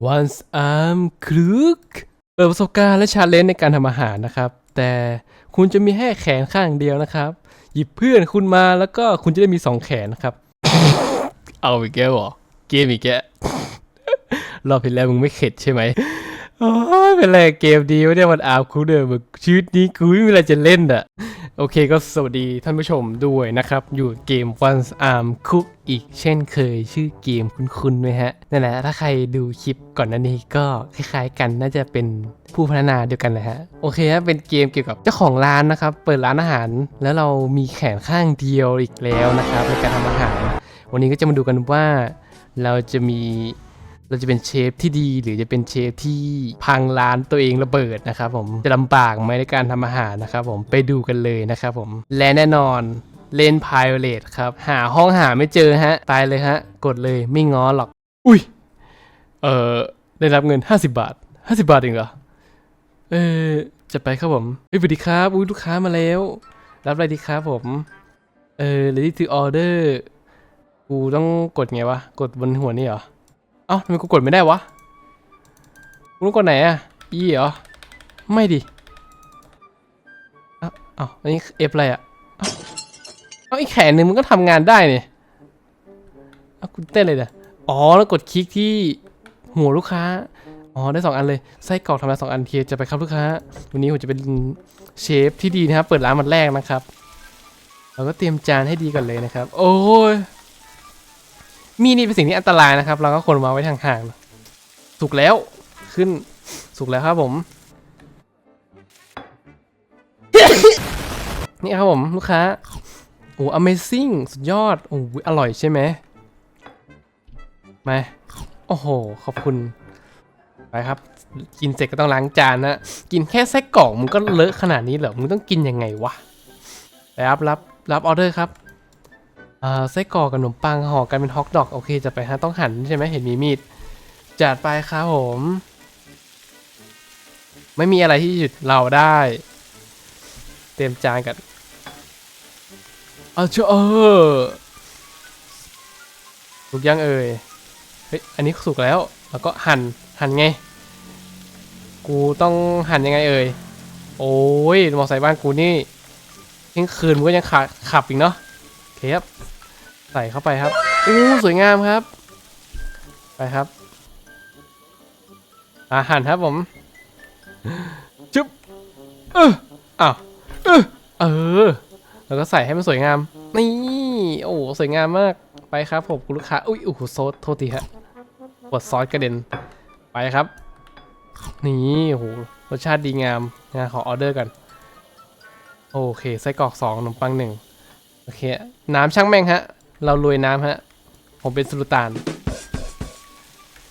Once I'm Cook เปิดประสบการณ์และชาเลนจ์ในการทำอาหารนะครับ แต่คุณจะมีแค่แขนข้างเดียวนะครับ หยิบเพื่อนคุณมาแล้วก็คุณจะได้มีสองแขนนะครับ เอาอีกแกเหรอ เกมอีกแกรอบที่แล้วมึงไม่เข็ดใช่ไหม โอ้ยเป็นไรเกมดีวะเนี่ยมันอาร์คูเดอร์มึงชีวิตนี้กูไม่มีอะไรจะเล่นอะโอเคก็สวัสดีท่านผู้ชมด้วยนะครับ อยู่เกม Once Arm Cook อีกเช่นเคยชื่อเกมคุ้นๆไหมฮะนั่นแหละถ้าใครดูคลิปก่อนหน้านี้ก็คล้ายๆกันน่าจะเป็นผู้พัฒนาเดียวกันแหละฮะโอเคฮะเป็นเกมเกี่ยวกับเจ้าของร้านนะครับ เปิดร้านอาหาร แล้วเรามีแขนข้างเดียวอีกแล้วนะครับในการทำอาหาร วันนี้ก็จะมาดูกันว่าเราจะมี เราจะเป็นเชฟที่ดีหรือจะเป็นเชฟที่พังร้านตัวเองระเบิดนะครับผมจะลำบากไหมในการทำอาหารนะครับผมไปดูกันเลยนะครับผมและแน่นอนเล่นพายเลตครับ หาห้องหาไม่เจอฮะไปเลยฮะ กดเลยไม่ง้อหรอก อุ้ย เออได้รับเงิน 50 บาท 50 บาทเองเหรอ เออจะไปครับผมเฮ้ยสวัสดีครับอุ้ยลูกค้ามาแล้ว รับอะไรดีครับผม เออ ready to order กูต้องกดไงวะ กดบนหัวนี่เหรอ เอ้าทำไมกูกดไม่ได้วะกูต้องกดไหนอะอีเหรอ ไม่ดิเอ้าเอ้าอันนี้เอฟอะไรอะเอ้าอีกแขนหนึ่งมันก็ทำงานได้เนี่ยเอ้ากูเต้นเลยเด้ออ๋อ แล้วกดคลิกที่หัวลูกค้า อ๋อ ได้สองอันเลย ไส้กรอกทำมาสองอันเทียจะไปครับลูกค้า วันนี้ผมจะเป็นเชฟที่ดีนะครับ เปิดร้านวันแรกนะครับ เราก็เตรียมจานให้ดีก่อนเลยนะครับ โอ้ย มีดนี่เป็นสิ่งที่อันตรายนะครับ เราก็ควรวางไว้ห่างๆสุกแล้วขึ้นสุกแล้วครับผม นี่ครับผมลูกค้าโอ้ Amazing สุดยอดโอ้อร่อยใช่ไหมมาโอ้โห ขอบคุณไปครับ กินเสร็จก็ต้องล้างจานนะกินแค่ไส้กรอกมึงก็เลอะขนาดนี้เหรอมึงต้องกินยังไงวะไปรับรับรับออเดอร์ครับ ไส้กรอกกับขนมปังห่อกันเป็นฮอกดอกโอเคจะไปฮะต้องหั่นใช่ไหมเห็นมีมีดจัดไปครับผม ไม่มีอะไรที่หยุดเราได้ เตรียมจานกันเอาเชอะเอสุกยังเอ่ยเฮ้ยอันนี้สุกแล้วแล้วก็หั่นหั่นไง กูต้องหั่นยังไงเอ่ยโอ้ยมอไซค์บ้านกูนี่เที่ยงคืนมึงก็ยังขับขับอีกเนาะโอเคครับ ใส่เข้าไปครับอู้สวยงามครับ ไปครับ อาหารครับผม จุ๊บเอออ้าวเออเออ แล้วก็ใส่ให้มันสวยงาม นี่ โอ้โหสวยงามมาก ไปครับผมคุณลูกค้า อุ้ยโอ้โหโซสโทษทีฮะปวดซอสกระเด็น ไปครับ นี่โอ้โหรสชาติดีงามนะขอออเดอร์กันโอเคไส้กรอกสองขนมปังหนึ่งโอเค น้ำช่างแม่งฮะ เรารวยน้ำฮะ ผมเป็นสุลต่าน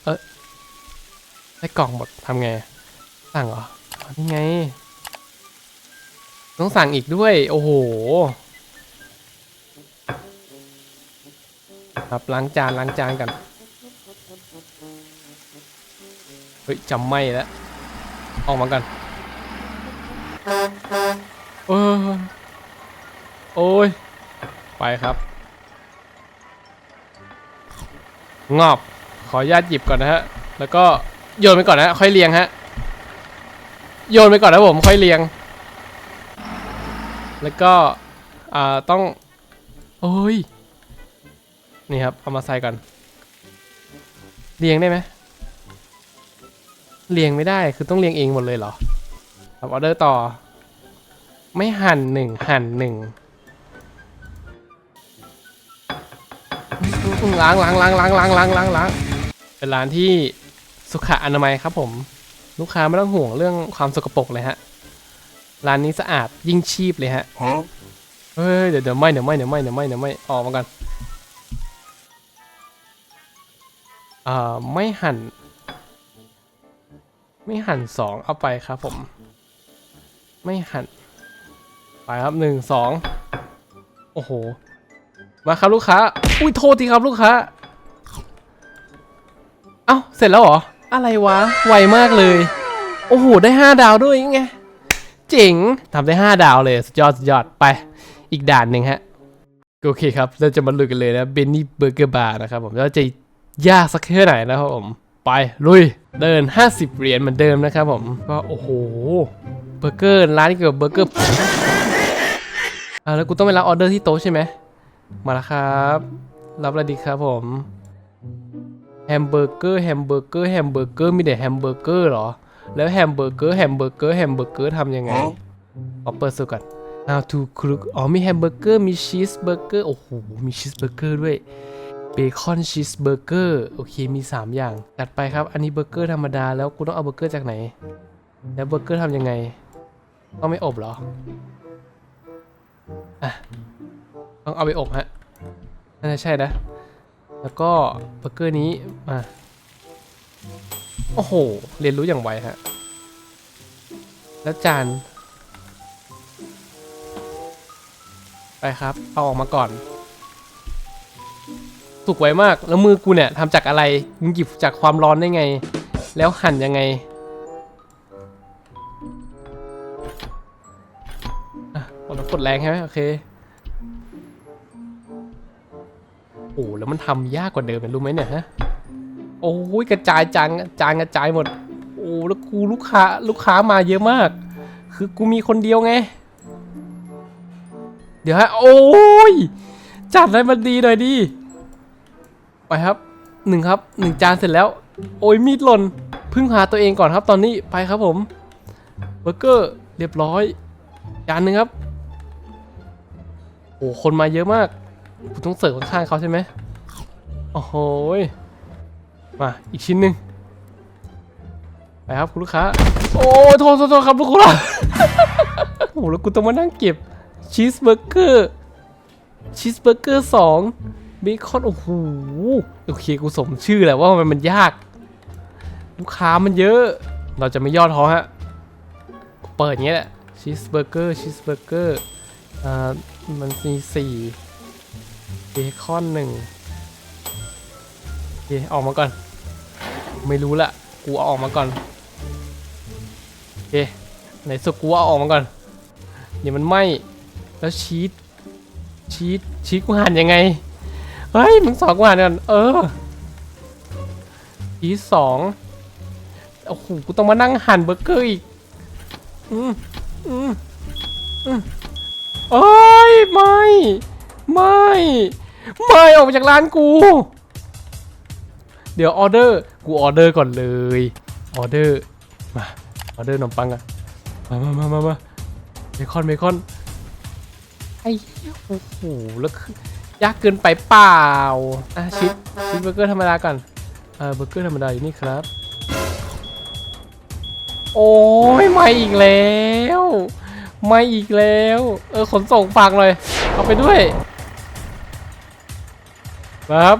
เออได้กล่องหมดทำไง สั่งเหรออ๋อนี่ไง ต้องสั่งอีกด้วย โอ้โหครับล้างจานล้างจานกัน เฮ้ยจำไม่แล้ว ออกมากันเออโอ้ย ไปครับ งอบ ขออนุญาตหยิบก่อนนะฮะ แล้วก็โยนไปก่อนนะค่อยเรียงฮะ โยนไปก่อนนะผมค่อยเรียง แล้วก็อ่าต้อง โอ้ย นี่ครับ เอามาใส่ก่อน เรียงได้ไหมเรียงไม่ได้คือต้องเรียงเองหมดเลยเหรอทำออเดอร์ต่อ ไม่หั่นหนึ่งหั่นหนึ่ง ล้างล้างล้างล้างล้างล้างล้างล้างเป็นร้านที่สุขอนามัยครับ ผม ลูกค้าไม่ต้องห่วงเรื่องความสกปรกเลยฮะร้านนี้สะอาดยิ่งชีพเลยฮะเฮ้ยเดี๋ยวเดี๋ยวไม่เดี๋ยวไม่เดี๋ยวไม่เดี๋ยวไม่เดี๋ยวไม่ออกมากันอ่าไม่หั่น ไม่หั่นสองเอาไปครับ ผม ไม่หั่นไปครับหนึ่งสองโอ้โห มาครับลูกค้า อุ้ยโทษทีครับลูกค้า เอ้าเสร็จแล้วเหรอ อะไรวะ ไวมากเลย โอ้โห ได้ 5 ดาวด้วยไง เจ๋งทำได้ 5 ดาวเลย สุดยอดสุดยอด ไป อีกด่านหนึ่งฮะ โอเคครับ เราจะมาลุยกันเลยนะ เบนนี่เบอร์เกอร์บาร์นะครับผมแล้วจะยากสักแค่ไหนนะครับผม ไป ลุย เดิน 50 เหรียญเหมือนเดิมนะครับผม ก็โอ้โห เบอร์เกอร์ร้านนี้เกี่ยวกับเบอร์เกอร์อ่าแล้วกูต้องไปรับออเดอร์ที่โต๊ะใช่ไหม มาแล้วครับ รับอะไรดีครับผมแฮมเบอร์เกอร์แฮมเบอร์เกอร์แฮมเบอร์เกอร์มีแต่แฮมเบอร์เกอร์เหรอ แล้วแฮมเบอร์เกอร์แฮมเบอร์เกอร์แฮมเบอร์เกอร์ทำยังไงขอเปิดสูตรก่อน how to cook อ๋อมีแฮมเบอร์เกอร์มีชีสเบอร์เกอร์โอ้โหมีชีสเบอร์เกอร์ด้วยเบคอนชีสเบอร์เกอร์โอเคมี 3 อย่างจัดไปครับ อันนี้เบอร์เกอร์ธรรมดาแล้วกูต้องเอาเบอร์เกอร์จากไหน แล้วเบอร์เกอร์ทำยังไงต้องไม่อบเหรออะ ต้องเอาไปอบฮะน่าจะใช่นะ แล้วก็เบอร์เกอร์นี้มาโอ้โห เรียนรู้อย่างไวฮะ แล้วจาน ไปครับ เอาออกมาก่อน สุกไวมาก แล้วมือกูเนี่ยทำจากอะไร มึงหยิบจากความร้อนได้ไง แล้วหั่นยังไงอะเอาแล้วกดแรงใช่ไหมโอเค โอ้แล้วมันทำยากกว่าเดิมเห็นรู้ไหมเนี่ยฮะโอ้ยกระจายจานจานกระจายหมด โอ้แล้วกูลูกค้าลูกค้ามาเยอะมาก คือกูมีคนเดียวไง เดี๋ยวฮะโอ้ยจัดให้มันดีหน่อยดิไปครับหนึ่งครับหนึ่งจานเสร็จแล้ว โอ้ยมีดหล่นพึ่งหาตัวเองก่อนครับตอนนี้ไปครับผมเบอร์เกอร์เรียบร้อยจานหนึ่งครับโอ้คนมาเยอะมาก กูต้องเสิร์ฟข้างๆเขาใช่ไหมโอ้โหมา อีกชิ้นหนึ่งไปครับคุณลูกค้า โอ้โทษโทษโทษครับลูกค้าโอ้โหแล้วกูต้องมานั่งเก็บชีสเบอร์เกอร์ชีสเบอร์เกอร์สองเบคอนโอ้โหโอเคกูสมชื่อแหละว่ามันมันยาก ลูกค้ามันเยอะ เราจะไม่ย่อท้อฮะ เปิดอย่างเงี้ยแหละชีสเบอร์เกอร์ชีสเบอร์เกอร์อ่ามันมีสี่ เบคอนหนึ่งโอเคออกมาก่อน ไม่รู้ละกูเอาออกมาก่อนโอเคไหนสุดกูเอาออกมาก่อนเดี๋ยวมันไหมแล้วชีสชีสชีสกูหั่นยังไงเฮ้ยมึงสอนกูหั่นก่อนเออชีสสองโอ้โหกูต้องมานั่งหั่นเบอร์เกอร์อีกอืมอืมอืมเอ้ยไม่ ไม่ ไม่ออกมาจากร้านกู เดี๋ยวออเดอร์ กูออเดอร์ก่อนเลย ออเดอร์ มา ออเดอร์ขนมปังอะมามามามามาเบคอนเบคอน ไอ้เหี้ยโอ้โห แล้วคือยากเกินไปเปล่า อะชิปชิปเบอร์เกอร์ธรรมดาก่อนเออเบอร์เกอร์ธรรมดาอยู่นี่ครับ โอ้ยไม่อีกแล้ว ไม่อีกแล้ว เออขนส่งฝากเลย เอาไปด้วย มาครับ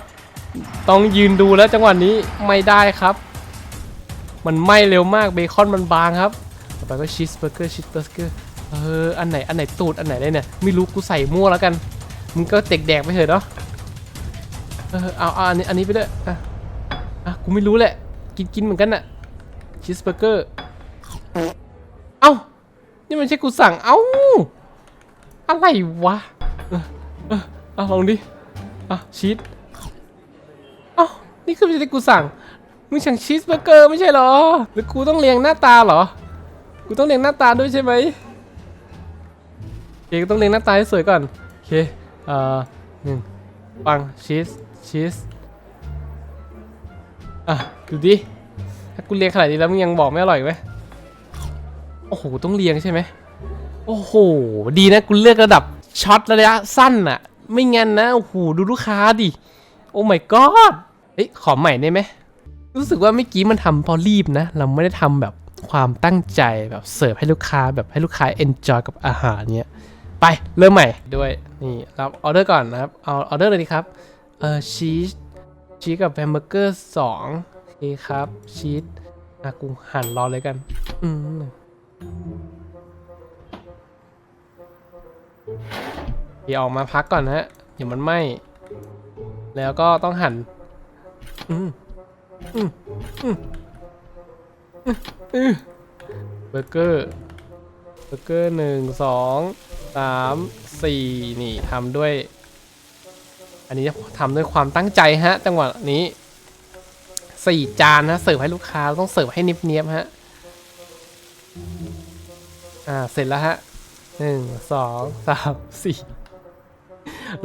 ต้องยืนดูแล้วจังหวะนี้ไม่ได้ครับ มันไหม้เร็วมากเบคอนมันบางครับ ต่อไปก็ชีสเบอร์เกอร์ชีสเบอร์เกอร์เอออันไหนอันไหนตูดอันไหนได้เนี่ยไม่รู้กูใส่มั่วแล้วกันมึงก็เด็กแดกไปเถอะเนาะเออเอาเอาอันนี้อันนี้ไปด้วยอะอะกูไม่รู้แหละ กินกินเหมือนกันน่ะชีสเบอร์เกอร์เอ้านี่มันใช่กูสั่งเอ้าอะไรวะออเออเอาลองดิอะชีส นี่คือที่กูสั่ง มึงสั่งชีสเบอร์เกอร์ไม่ใช่เหรอ หรือกูต้องเรียงหน้าตาเหรอ กูต้องเรียงหน้าตาด้วยใช่ไหมโอเคกูต้องเรียงหน้าตาให้สวยก่อน โอเค เอ่อหนึ่งปังชีสชีสอะดูดิ ถ้ากูเรียงขนาดนี้แล้วมึงยังบอกไม่อร่อยไหมโอ้โห ต้องเรียงใช่ไหมโอ้โห ดีนะกูเลือกระดับช็อตระยะสั้นอะไม่งั้นนะ โอ้โห ดูลูกค้าดิ โอ้ my god เฮ้ยขอใหม่ได้ไหมรู้สึกว่าเมื่อกี้มันทำพอรีบนะ เราไม่ได้ทำแบบความตั้งใจแบบเสิร์ฟให้ลูกค้าแบบให้ลูกค้า enjoy กับอาหารเนี้ยไปเริ่มใหม่ด้วยนี่รับออเดอร์ก่อนนะครับเอาออเดอร์เลยดีครับเออชีสชีสกับแฮมเบอร์เกอร์สองโอเคครับชีสอะกูหั่นรอเลยกันอืมเดี๋ยวออกมาพักก่อนนะฮะเดี๋ยวมันไหม้แล้วก็ต้องหั่น เบอร์เกอร์ เบอร์เกอร์หนึ่งสองสามสี่นี่ทำด้วย อันนี้ทำด้วยความตั้งใจฮะจังหวะนี้สี่จานนะเสิร์ฟให้ลูกค้าต้องเสิร์ฟให้เนียบๆฮะ อ่าเสร็จแล้วฮะหนึ่งสองสามสี่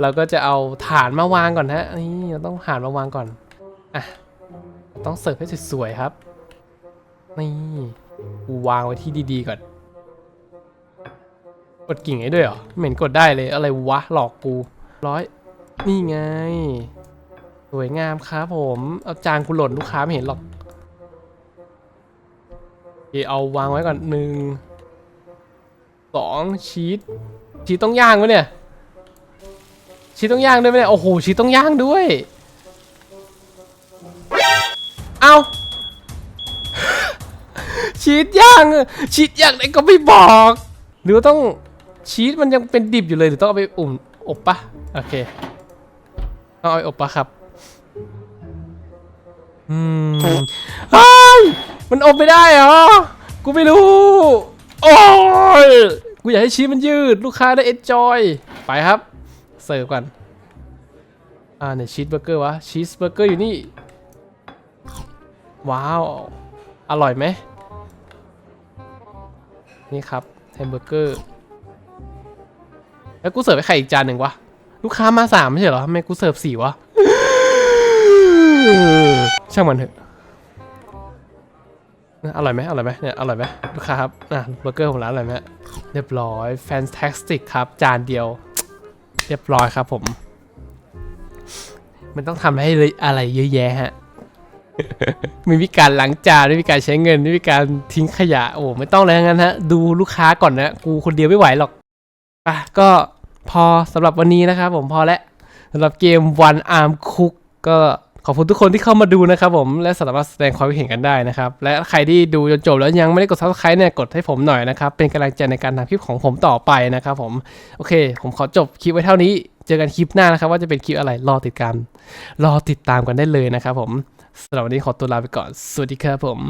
เราก็จะเอาฐานมาวางก่อนฮะนี่เราต้องฐานมาวางก่อน อะ ต้องเสิร์ฟให้สวยๆครับ นี่กูวางไว้ที่ดีๆก่อน กดกิ่งไอ้ด้วยเหรอเหม็นกดได้เลยอะไรวะหลอกกูร้อยนี่ไง สวยงามครับผม เอาจานกูหล่นลูกค้าไม่เห็นหรอกโอเคเอาวางไว้ก่อนหนึ่งสองชีสชีสต้องย่างไหมเนี่ยชีสต้องย่างด้วยไหมเนี่ยโอ้โหชีสต้องย่างด้วย เอาชีสย่างอะชีสย่างไหนก็ไม่บอก หรือต้องชีสมันยังเป็นดิบอยู่เลยหรือต้องเอาไปอุ่นอบปะโอเคต้องเอาไปอบปะครับอืมเฮ้ยมันอบไม่ได้เหรอกูไม่รู้โอ้ยกูอยากให้ชีสมันยืด ลูกค้าได้เอ็นจอยไปครับ เสิร์ฟก่อนอ่าเนี่ยชีสเบอร์เกอร์วะชีสเบอร์เกอร์อยู่นี่ ว้าว อร่อยไหม นี่ครับแฮมเบอร์เกอร์ แล้วกูเสิร์ฟให้ใครอีกจานหนึ่งวะ ลูกค้ามาสามไม่ใช่เหรอทำไมกูเสิร์ฟสี่วะ ช่างมันเถอะอร่อยไหมอร่อยไหมเนี่ยอร่อยไหมลูกค้าครับอะเบอร์เกอร์ของร้านอร่อยไหมเรียบร้อย fantastic ครับ จานเดียว เรียบร้อยครับผม มันต้องทำให้อะไรเยอะแยะฮะ ม่มีการล้างจานไม่มีการใช้เงินไม่มีการทิ้งขยะ โอ้ไม่ต้องเลยทั้งนั้นฮะ ดูลูกค้าก่อนนะ กูคนเดียวไม่ไหวหรอกอะก็พอสำหรับวันนี้นะครับผมพอแล้วสำหรับเกม One Arm Cook ก็ขอบคุณทุกคนที่เข้ามาดูนะครับผมและสามารถแสดงความคิดเห็นกันได้นะครับ และใครที่ดูจนจบแล้วยังไม่ได้กด subscribe เนี่ยกดให้ผมหน่อยนะครับ เป็นกำลังใจในการทำคลิปของผมต่อไปนะครับผม โอเค ผมขอจบคลิปไว้เท่านี้ เจอกันคลิปหน้านะครับ ว่าจะเป็นคลิปอะไรรอติดตามรอติดตามกันได้เลยนะครับผม สำหรับวันนี้ขอตัวลาไปก่อน สวัสดีครับผม